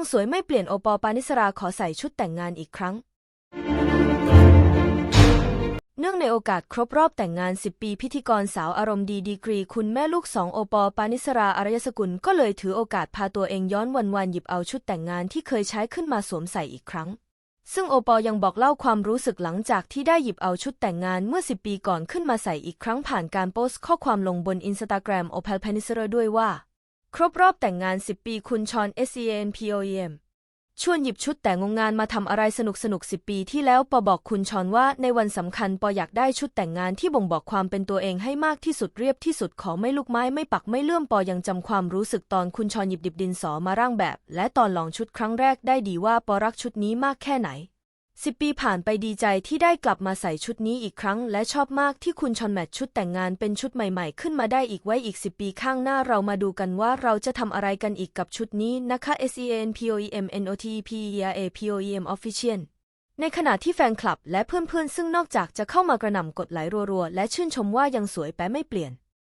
ยังสวยไม่เปลี่ยนโอปอลปานิสราขอใส่ชุดแต่งงานอีกครั้ง เนื่องในโอกาสครบรอบแต่งงาน 10 ปีพิธีกรสาวอารมณ์ดีดีกรี คุณแม่ลูกสองโอปอลปานิสราอารยสกุลก็เลยถือโอกาสพาตัวเองย้อนวันวันหยิบเอาชุดแต่งงานที่เคยใช้ขึ้นมาสวมใส่อีกครั้ง ซึ่งโอปอลยังบอกเล่าความรู้สึกหลังจากที่ได้หยิบเอาชุดแต่งงานเมื่อ 10 ปีก่อนขึ้นมาใส่อีกครั้งผ่านการโพสต์ข้อความลงบนอินสตาแกรมโอ a l พานิสราด้วยว่า ครบรอบแต่งงาน 10 ปีคุณชอน S E N P O E M ชวนหยิบชุดแต่งงานมาทำอะไรสนุกสนุกๆ10ปีที่แล้วปอบอกคุณชอนว่าในวันสำคัญปออยากได้ชุดแต่งงานที่บ่งบอกความเป็นตัวเองให้มากที่สุดเรียบที่สุดขอไม่ลูกไม้ไม่ปักไม่เลื่อมปอยังจำความรู้สึกตอนคุณชอนหยิบดิบดินสอมาร่างแบบ และตอนลองชุดครั้งแรกได้ดีว่าปอรักชุดนี้มากแค่ไหน สิบปีผ่านไปดีใจที่ได้กลับมาใส่ชุดนี้อีกครั้ง และชอบมากที่คุณชอนแมทชุดแต่งงานเป็นชุดใหม่ๆ ขึ้นมาได้อีกไว้อีกสิบปีข้างหน้าเรามาดูกันว่าเราจะทำอะไรกันอีกกับชุดนี้นะคะ S E N P O E M N O T E P E R A P O E M Official ในขณะที่แฟนคลับและเพื่อนๆ ซึ่งนอกจากจะเข้ามากระหน่ำกดไลรัวๆ และชื่นชมว่ายังสวยแปะไม่เปลี่ยน